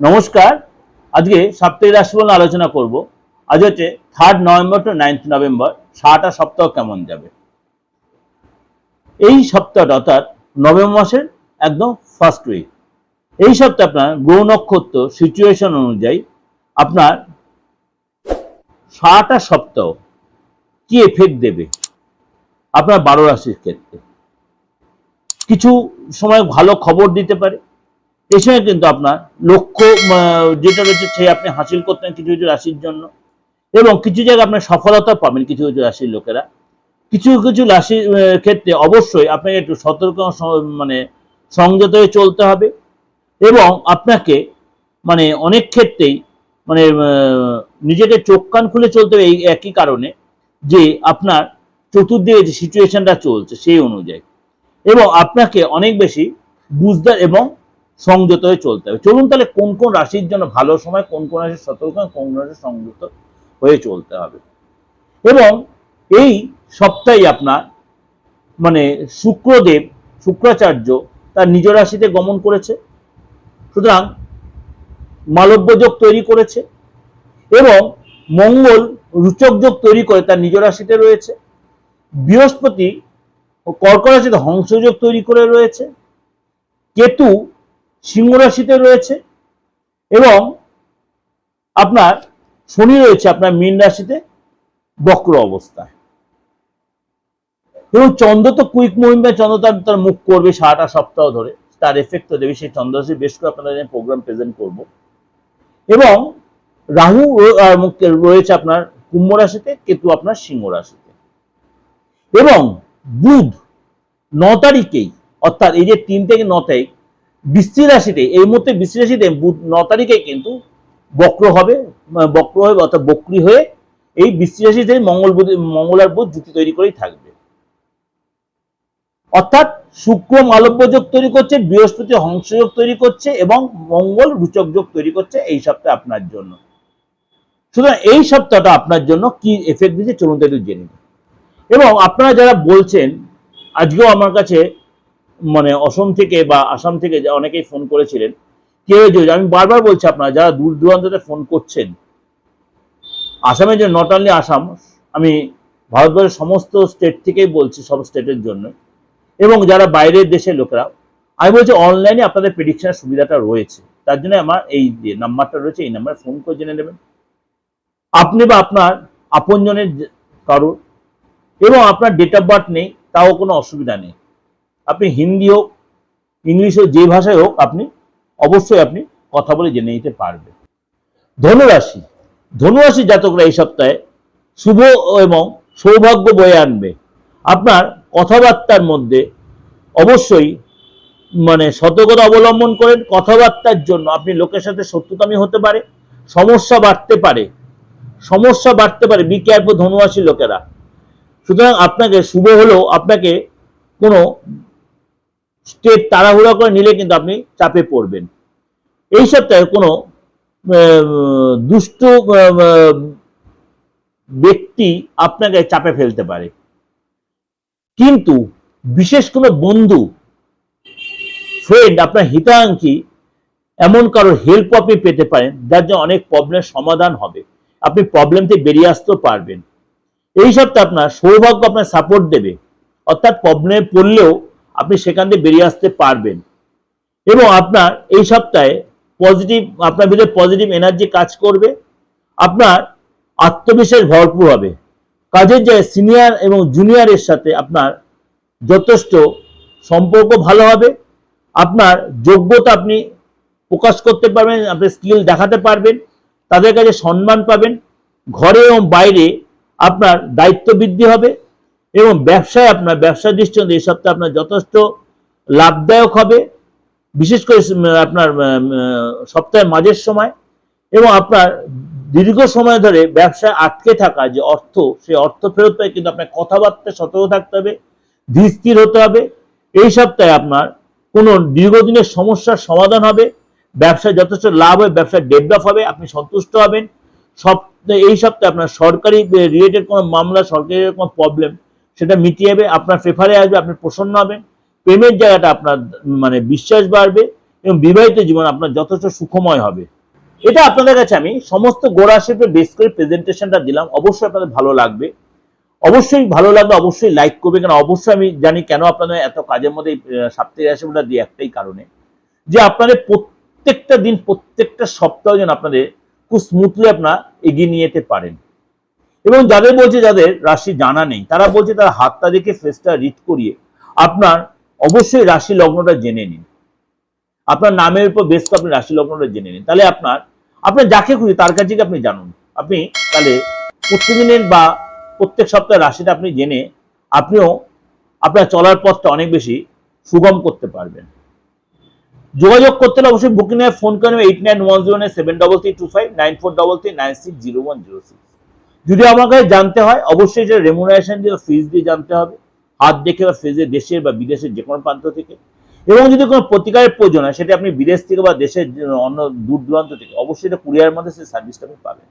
নমস্কার। আজকে সাপ্তাহিক রাশিফল আলোচনা করব। আজ হচ্ছে third November to ninth November সারাটা সপ্তাহ কেমন যাবে? এই সপ্তাহটা অর্থাৎ নভেম্বর মাসের একদম ফার্স্ট উইক এই সপ্তাহে আপনার গ্রহ নক্ষত্র সিচুয়েশন অনুযায়ী আপনার সারাটা সপ্তাহ কি এফেক্ট দেবে? আপনার বারো রাশির ক্ষেত্রে। কিছু সময় ভালো খবর দিতে পারে। সময় কিন্তু আপনার লক্ষ্য যেটা রয়েছে সে আপনি হাসিল করতেন কিছু কিছু রাশির জন্য। এবং কিছু জায়গায় আপনার সফলতা পাবেন কিছু কিছু রাশির লোকেরা। কিছু কিছু রাশির ক্ষেত্রে অবশ্যই আপনাকে একটু সতর্ক মানে সংযত হয়ে চলতে হবে। এবং আপনাকে মানে অনেক ক্ষেত্রেই মানে নিজেকে চোখ কান খুলে চলতে হবে এই একই কারণে যে আপনার চতুর্দিকে যে সিচুয়েশনটা চলছে সেই অনুযায়ী। এবং আপনাকে অনেক বেশি বুঝদার এবং সংযত হয়ে চলতে হবে। চলুন তাহলে কোন কোন রাশির জন্য ভালো সময়, কোন কোন রাশির সতর্ক কোন রাশির সংযত হয়ে চলতে হবে। এবং এই সপ্তাহে আপনার মানে শুক্রদেব, শুক্রাচার্য তার নিজ রাশিতে গমন করেছে। সুতরাং মালব্য যোগ তৈরি করেছে এবং মঙ্গল রুচক যোগ তৈরি করে তার নিজ রাশিতে রয়েছে। বৃহস্পতি কর্ক রাশিতে হংসযোগ তৈরি করে রয়েছে। কেতু সিংহ রাশিতে রয়েছে এবং আপনার শনি রয়েছে আপনার মীন রাশিতে বক্র অবস্থায়। এবং চন্দ্র তো কুইক মুভমেন্ট চন্দ্র তার মুখ করবে সারাটা সপ্তাহ ধরে। তার এফেক্ট তো দেবে সেই চন্দ্র রাশি। বেশ করে আপনাদের প্রোগ্রাম প্রেজেন্ট করব। এবং রাহু রয়েছে আপনার কুম্ভ রাশিতে, কেতু আপনার সিংহ রাশিতে। এবং বুধ ন তারিখেই, অর্থাৎ এই যে তিন থেকে ন তারিখ বৃষ্টি রাশিতে, এই মুহূর্তে বৃষ্টি রাশিতে ন তারিখে কিন্তু বক্র হবে বক্র হবে অর্থাৎ বক্রি হয়ে এই বৃষ্টি রাশিতে মঙ্গল বুধ মঙ্গল আর বুধ জুতি তৈরি করেই থাকবে অর্থাৎ শুক্র মালব্য যোগ তৈরি করছে, বৃহস্পতি হংসযোগ তৈরি করছে এবং মঙ্গল রুচক যোগ তৈরি করছে এই সপ্তাহে আপনার জন্য সুতরাং এই সপ্তাহটা আপনার জন্য কি এফেক্ট দিচ্ছে চলুন তো একটু জেনে। এবং আপনারা যারা বলছেন, আজকেও আমার কাছে মানে অসম থেকে বা আসাম থেকে অনেকেই ফোন করেছিলেন, কেউ যে, আমি বারবার বলছি আপনারা, যারা দূর দূরান্ততে ফোন করছেন, আসামের যে নট অনলি আসাম, আমি ভারতবর্ষের সমস্ত স্টেট থেকেই বলছি সব স্টেটের জন্য, এবং যারা বাইরের দেশের লোকেরা, আমি বলছি অনলাইনে আপনাদের প্রেডিকশনের সুবিধাটা রয়েছে, তার জন্য আমার এই যে নাম্বারটা রয়েছে, এই নাম্বারে ফোন করে জেনে নেবেন। আপনি বা আপনার আপনজনের কারোর, এবং আপনার ডেট অফ বার্থ নেই, তাও কোনো অসুবিধা নেই। আপনি হিন্দি হোক ইংলিশ হোক যে ভাষায় হোক আপনি, অবশ্যই আপনি কথা বলে জেনে নিতে পারবেন। ধনুরাশি। ধনুরাশি জাতকরা এই সপ্তাহে শুভ এবং সৌভাগ্য বয়ে আনবে। আপনার কথাবার্তার মধ্যে অবশ্যই মানে সতর্কতা অবলম্বন করেন। কথাবার্তার জন্য আপনি লোকের সাথে শত্রুতামি হতে পারে, সমস্যা বাড়তে পারে। সমস্যা বাড়তে পারে বি কেয়ারফুল ধনুরাশি লোকেরা। সুতরাং আপনাকে শুভ হলেও আপনাকে কোনো স্টেপ তাড়াহুড়া করে নিলে কিন্তু আপনি চাপে পড়বেন। এই সপ্তাহে কোনো দুষ্ট ব্যক্তি আপনাকে চাপে ফেলতে পারে। কিন্তু বিশেষ কোনো বন্ধু ফ্রেন্ড আপনার হিতাকাঙ্ক্ষী, এমন কারোর হেল্প আপনি পেতে পারেন, যার জন্য অনেক প্রবলেমের সমাধান হবে। আপনি প্রবলেম থেকে বেরিয়ে আসতেও পারবেন। এই সপ্তাহে আপনার সৌভাগ্য আপনার সাপোর্ট দেবে। অর্থাৎ প্রবলেমে পড়লেও আপনি সেখান থেকে বেরিয়ে আসতে পারবেন। এবং আপনার এই সপ্তাহে পজিটিভ আপনার ভিতরে পজিটিভ এনার্জি কাজ করবে। আপনার আত্মবিশ্বাস ভরপুর হবে। কাজের যে সিনিয়র এবং জুনিয়রের সাথে আপনার যথেষ্ট সম্পর্ক ভালো হবে। আপনার যোগ্যতা আপনি প্রকাশ করতে পারবেন, আপনার স্কিল দেখাতে পারবেন, তাদের কাছে সম্মান পাবেন। ঘরে এবং বাইরে আপনার দায়িত্ব বৃদ্ধি হবে। এবং ব্যবসায় আপনার ব্যবসা দৃষ্টিতে এই সপ্তাহে আপনার যথেষ্ট লাভদায়ক হবে। বিশেষ করে আপনার সপ্তাহের মাঝের সময় এবং আপনার দীর্ঘ সময় ধরে ব্যবসায় আটকে থাকা যে অর্থ, সেই অর্থ ফেরত পায় কিন্তু আপনার কথাবার্তা সতর্ক থাকতে হবে, ধীর হতে হবে। এই সপ্তাহে আপনার কোনো দীর্ঘদিনের সমস্যার সমাধান হবে, ব্যবসায় যথেষ্ট লাভ হবে ব্যবসা ডেভেলপ হবে, আপনি সন্তুষ্ট হবেন। সব এই সপ্তাহে আপনার সরকারি রিলেটেড কোনো মামলা, সরকারি কোনো প্রবলেম সেটা মিটিয়ে যাবে আপনার ফেফারে আসবে আপনি প্রসন্ন হবেন প্রেমের জায়গাটা আপনার মানে বিশ্বাস বাড়বে এবং বিবাহিত জীবন আপনার যথেষ্ট সুখময় হবে। এটা আপনাদের কাছে আমি সমস্ত গোড়া শেপে বেস করে প্রেজেন্টেশনটা দিলাম। অবশ্যই আপনাদের ভালো লাগবে। অবশ্যই ভালো লাগবে, অবশ্যই লাইক করবে, কেন অবশ্যই আমি জানি কেন আপনাদের এত কাজের মধ্যে সাপ্তাহিক রাশিফলটা দিই একটাই কারণে। যে আপনাদের প্রত্যেকটা দিন, প্রত্যেকটা সপ্তাহ যেন আপনাদের খুব স্মুথলি আপনার এগিয়ে নিয়ে যেতে পারেন। এবং যাদের বলছে যাদের রাশি জানা নেই, তারা বলছে তার হাতটা দেখে ফেসটা রিড করিয়ে আপনার অবশ্যই রাশি লগ্নটা জেনে নিন। আপনার নামের উপর বেশ করে আপনি রাশি লগ্নটা জেনে নিন। তাহলে আপনার আপনার যাকে খুঁজে তার কাছে আপনি জানুন। আপনি তাহলে প্রতিদিনের বা প্রত্যেক সপ্তাহে রাশিটা আপনি জেনে আপনিও আপনার চলার পথটা অনেক বেশি সুগম করতে পারবেন। যোগাযোগ করতে হলে অবশ্যই বুকিং ফোন করে eight nine one zero nine seven double three two five nine four double three nine six zero one zero six যদি আমাকে জানতে হয়, অবশ্যই এটা রেমুনারেশন দিয়ে ফিজ দিয়ে জানতে হবে। হাত দেখে বা ফিজে দেশের বা বিদেশের যে কোনো প্রান্ত থেকে। এবং যদি কোনো প্রতিকারের প্রয়োজন হয়, সেটা আপনি বিদেশ থেকে বা দেশের অন্য দূর দূরান্ত থেকে, অবশ্যই এটা কুরিয়ার মধ্যে সেই সার্ভিসটা আপনি পাবেন।